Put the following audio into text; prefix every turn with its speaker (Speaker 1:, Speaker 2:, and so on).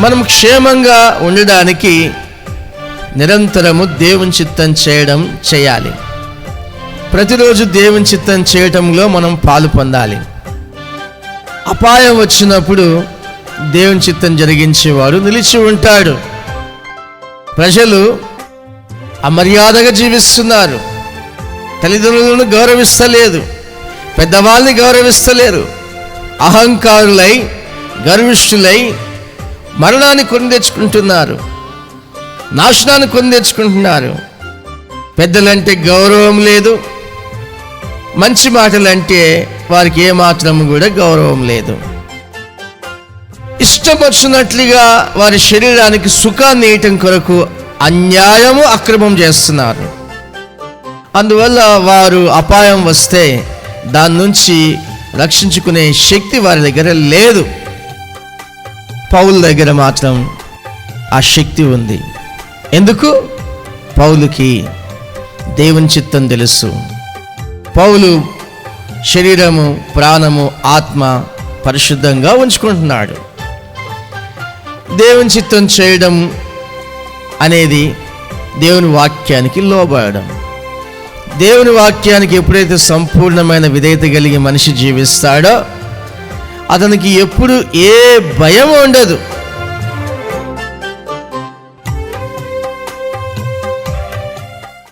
Speaker 1: మనం క్షేమంగా ఉండడానికి నిరంతరము దేవుని చిత్తం చేయడం చేయాలి. ప్రతిరోజు దేవుని చిత్తం చేయటంలో మనం పాలు పొందాలి. అపాయం వచ్చినప్పుడు దేవుని చిత్తం జరిగించేవాడు నిలిచి ఉంటాడు. ప్రజలు అమర్యాదగా జీవిస్తున్నారు. తల్లిదండ్రులను గౌరవిస్తలేదు. పెద్దవాళ్ళని గౌరవిస్తలేరు. అహంకారులై గర్విష్ఠులై మరణాన్ని కొని తెచ్చుకుంటున్నారు. నాశనాన్ని కొని తెచ్చుకుంటున్నారు. పెద్దలంటే గౌరవం లేదు. మంచి మాటలంటే వారికి ఏమాత్రం కూడా గౌరవం లేదు. ఇష్టం వచ్చినట్లుగా వారి శరీరానికి సుఖాన్ని ఇయటం కొరకు అన్యాయము అక్రమం చేస్తున్నారు. అందువల్ల వారు అపాయం వస్తే దాని నుంచి రక్షించుకునే శక్తి వారి దగ్గర లేదు. పౌల్ దగ్గర మాత్రం ఆ శక్తి ఉంది. ఎందుకు? పౌలుకి దేవుని చిత్తం తెలుసు. పౌలు శరీరము ప్రాణము ఆత్మ పరిశుద్ధంగా ఉంచుకుంటున్నాడు. దేవుని చిత్తం చేయడం అనేది దేవుని వాక్యానికి లోబడడం. దేవుని వాక్యానికి ఎప్పుడైతే సంపూర్ణమైన విధేయత కలిగి మనిషి జీవిస్తాడో అతనికి ఎప్పుడు ఏ భయం ఉండదు.